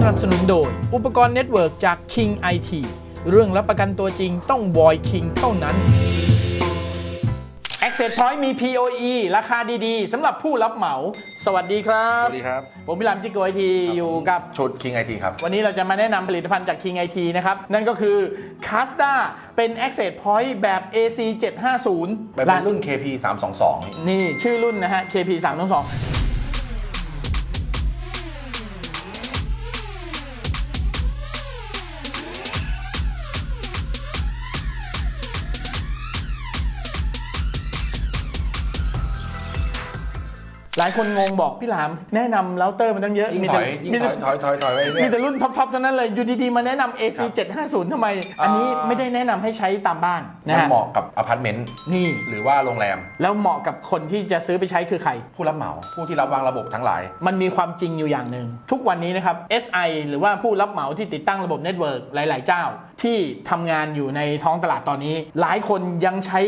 สนับสนุนโดย อุปกรณ์เน็ตเวิร์กจาก King IT เรื่องรับประกันตัวจริงต้อง Boy King เท่านั้น Access Point มี POE ราคาดีๆสำหรับผู้รับเหมา สวัสดีครัสบวัสดีครับ ผมพิรามจิโกไอทีอยู่กับ ชุด King IT ครับ วันนี้เราจะมาแนะนำผลิตภัณฑ์จาก King IT นะครับ นั่นก็คือ c a s t a เป็น Access Point แบบ AC 750เป็นรุ่น KP 322นี่ชื่อรุ่นนะฮะ KP 3 หลายคนงงบอกพี่หลามแนะนำเราเตอร์มันตั้งเยอะยิ่งมีถแต่อยยิ่งมีถแต่อยถอยถอยถอยไปเรื่มีอย แต่รุ่นท็อปๆทั้งนั้นเลยอยู่ดีๆมาแนะนำ AC 750ทำไม อันนี้อ่า ไม่ได้แนะนำให้ใช้ตามบ้านนะมันฮะเหมาะกับอพาร์ตเมนต์นี่ หรือว่าโรงแรม แล้วเหมาะกับคนที่จะซื้อไปใช้คือใคร ผู้รับเหมาผู้ที่รับวางระบบทั้งหลาย มันมีความจริงอยู่อย่างหนึ่ง ทุกวันนี้นะครับ SI หรือว่าผู้รับเหมาที่ติดตั้งระบบเน็ตเวิร์กหลาย ๆ เจ้า ที่ทำงานอยู่ในท้องตลาดตอนนี้ หลายคนยังใช้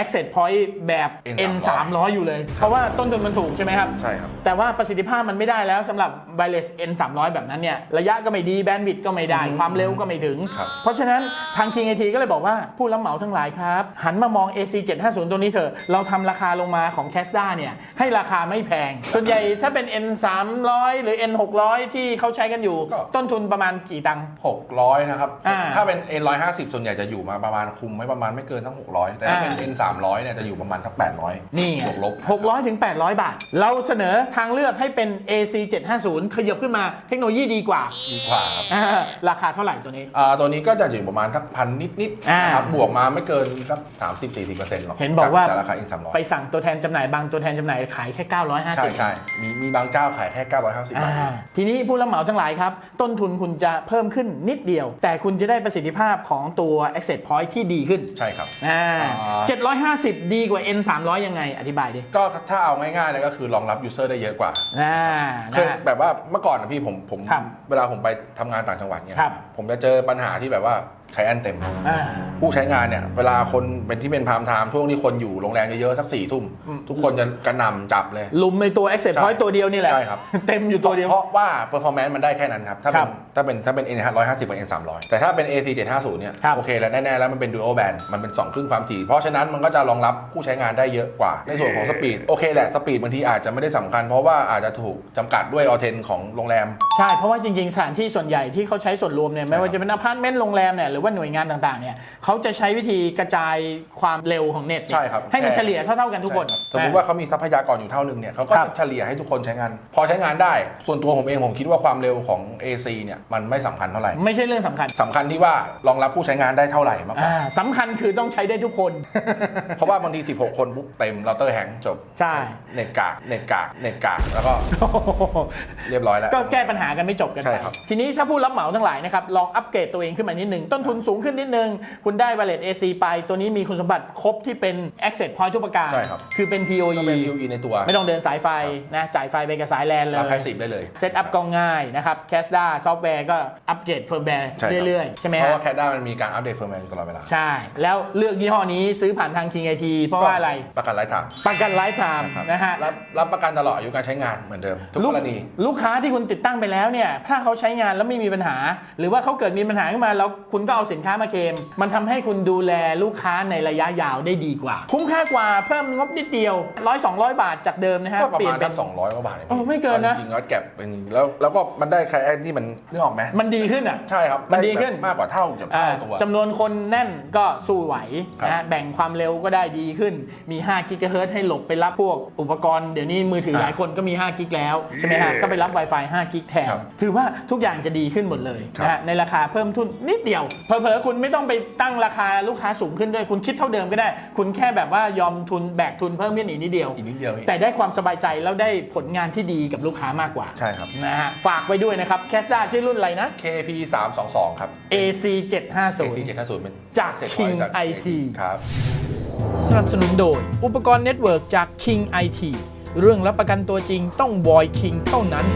Access Point แบบ N300 N300 อยู่เลย เพราะว่าต้นทุนมันถูกใช่ไหมครับใช่ครับ แต่ว่าประสิทธิภาพมันไม่ได้แล้วสำหรับ Wireless N300 แบบนั้นเนี่ยระยะก็ไม่ดีแบนด์วิดต์ก็ไม่ได้ ความเร็วก็ไม่ถึง ครับ เพราะฉะนั้นทาง King IT ก็เลยบอกว่าผู้รับเหมาทั้งหลายครับ หันมามอง AC 750ตัวนี้เถอะเราทำราคาลงมาของ c a s d a เนี่ยให้ราคาไม่แพง ส่วนใหญ่ถ้าเป็น N 300หรือ N 600ที่เขาใช้กันอยู่ ก็ ต้นทุนประมาณกี่ตังค์ 600 นะครับ อ่า ถ้าเป็น N 150 ส่วนใหญ่จะอยู่มาประมาณคุมไม่ประมาณไม่เกินทั้ง 600 แต่ถ้าเป็นอ่า N 300เนี่ยจะอยู่ประมาณทั้ง800นี่ไงบวกลบ600ถึง800บาท เราเสนอทางเลือกให้เป็น AC 750ขยับขึ้นมาเทคโนโลยีดีกว่าดีกว่าครับอ่าราคาเท่าไหร่ตัวนี้ อ่าตัวนี้ก็จะอยู่ประมาณสักพันนิดๆอ่านะครับบวกมาไม่เกินสัก30-40%หรอกเห็นบอกว่า จราคา N 300ไปสั่งตัวแทนจำหน่ายบางตัวแทนจำหน่ายขายแค่ 950 ใช่ใช่มีมีบางเจ้าขายแค่950บาท อ่าทีนี้ผู้รับเหมาทั้งหลายครับ ต้นทุนคุณจะเพิ่มขึ้นนิดเดียว แต่คุณจะได้ประสิทธิภาพของตัว Access Point ที่ดีขึ้นใช่ครับ อ่าอ่า750 ดีกว่า N 300ยังไง อธิบายดิ ก็ถ้าเอาง่ายๆเลยก็คือรองรับยูเซอร์ได้เยอะกว่าอ่าคือนะฮะ แบบว่าเมื่อก่อนนะพี่ผมผมครับเวลาผมไปทำงานต่างจังหวัดเนี่ยครับ ผมจะเจอปัญหาที่แบบว่า ไคลแอนเต็ม อ่า ผู้ใช้งานเนี่ย เวลาคนเป็นที่เป็นพามไทม์ช่วงที่คนอยู่โรงแรมเยอะๆสักสี่ทุ่ม อืม ทุกคนจะกระหน่ำจับเลย ลุมในตัว Access ใช่ Point ตัวเดียวนี่แหละ ใช่ครับ เต็มอยู่ตัวเดียว เพราะว่าเปอร์ฟอร์แมนซ์มันได้แค่นั้นครับ ถ้าคเป็รันบถ้าเป็นถ้าเป็น N 150กับ N 300แต่ถ้าเป็น AC 750เนี่ย ครับ โอเคแล้ว แน่ ๆ แล้วมันเป็น dual band มันเป็น 2 ครึ่งความถี่ เพราะฉะนั้นมันก็จะรองรับผู้ใช้งานได้เยอะกว่า ในส่วนของสปีดโอเคแหละสปีดบางทีอาจจะไม่ได้สำคัญ เพราะว่าอาจจะถูกจำกัดด้วยออเทนของโรงแรม ใช่ เพราะว่าจริง ๆ สถานที่ส่วนใหญ่ที่เขาใช้ส่วนรวมเนี่ย ไม่ว่าจะเป็นอพาร์ตเมนต์โรงแรมเนี่ยหรือว่าหน่วยงานต่างๆเนี่ยเขาจะใช้วิธีกระจายความเร็วของเน็ตใช่ครับให้มันใช่เฉลี่ยเท่าๆกันทุกคนใช่รับสมมติว่าเขามีทรัพยากรอยู่เท่านึงเนี่ยเขาก็ครับ จะเฉลี่ยให้ทุกคนใช้งาน พอใช้งานได้ ส่วนตัวผมเองผมคิดว่าความเร็วของ AC เนี่ยมันไม่สำคัญเท่าไหร่ไม่ใช่เรื่องสำคัญสำคัญที่ว่ารองรับผู้ใช้งานได้เท่าไหร่มากกว่า อ่าสำคัญคือต้องใช้ได้ทุกคน เพราะว่าบางที 16 คนปุ๊บเต็มเราเตอร์แฮงจบ ใช่ เน็ตกาก เน็ตกาก เน็ตกาก แล้วก็เรียบร้อยแล้ว ก็แก้ปัญหากันไม่จบกันใช่ไป ครับ ทีนี้ถ้าผู้รับเหมาทั้งหลายนะครับ ลองอัปเกรดตัวเองขึ้นมานิดนึงต้นทุนสูงขึ้นนิดนึง คุณได้ Wireless AC ไป ตัวนี้มีคุณสมบัติครบที่เป็น Access Point ทุกประการ ใช่ครับ คือเป็นก็ PoE เป็น UE ในตัว ไม่ต้องเดินสายไฟนะจ่ายไฟไปกับสายแลนเลรับยแพสซีฟได้เลยเซตอัพก็ง่ายนะครับ c a s d a ซอฟต์แวร์ก็อัปเกรดเฟิร์มแวร์ใช่ครับ เรื่อยๆ ใช่ไหมเพราะฮะ ว่าแคดด้ามันมีการอัปเดตเฟิร์มแวร์อยู่ตลอดเวลาใช่ แล้วเลือกยี่ห้อนี้ซื้อผ่านทาง King IT เพราะว่าอะไร ประกันไร้ทางประกันไลฟ์ไทม์นะฮะ รับรับประกันตลอดอายุการใช้งานเหมือนเดิม ทุกลูกรณีลูกค้าที่คุณติดตั้งไปแล้วเนี่ย ถ้าเขาใช้งานแล้วไม่มีปัญหา หรือว่าเขาเกิดมีปัญหาขึ้นมาแล้วคุณก็เอาสินค้ามาเคลมมันทำให้คุณดูแลลูกค้าในระยะยาวได้ดีกว่า คุ้มค่ากว่าเพิ่มงบนิดเดียวร้อยสองร้อยบาทจากเดิมนะฮะก็ประเปลี่ยมานณเป็สันกสองร้อยกว่าบาทเองโอ้ไม่เกินนะจริงๆแล้วแก็บเป็นแล้วแล้วก็มันได้ใครไอ้ที่มันนึกออกไหมมันดีขึ้นอะใช่ครับมันดีขึ้นแบบมากกว่าเท่าเกือบอ่าเท่าตัวจำนวนคนแน่นก็สู้ไหวครับนะแบ่งความเร็วก็ได้ดีขึ้นมี5กิกะเฮิรตซ์ให้หลบไปรับพวกอุปกรณ์เดี๋ยวนี้มือถือหลายคนก็มี5กิกแล้วใช่ไหมฮะก็ไปรับ Wi-Fi 5กิกแทนครับถือว่าทุกอย่างจะดีขึ้นหมดเลยครับนะฮะในราคาเพิ่มทุนนิดเดียวเผลอๆคุณไม่ต้องไปตั้งราคาลูกค้าสูงขึ้นด้วย คุณคิดเท่าเดิมก็ได้ คุณแค่แบบว่ายอมทุนแบกทุนเพิ่มขึ้นอีกนิดเดียว อีกนิดเดียวเองแต่ได้ความสบายใจแล้วได้ผลงานที่ดีกับลูกค้ามากกว่าใช่ครับนะฮะฝากไว้ด้วยนะครับแคสด้าชื่อรุ่นอะไรนะ KP 3 2 2ครับ AC 750 AC 750เป็นจาก Set King Point จาก IT ครับสนับสนุนโดย อุปกรณ์เน็ตเวิร์กจาก King IT เรื่องรับประกันตัวจริงต้อง Boy King เท่านั้น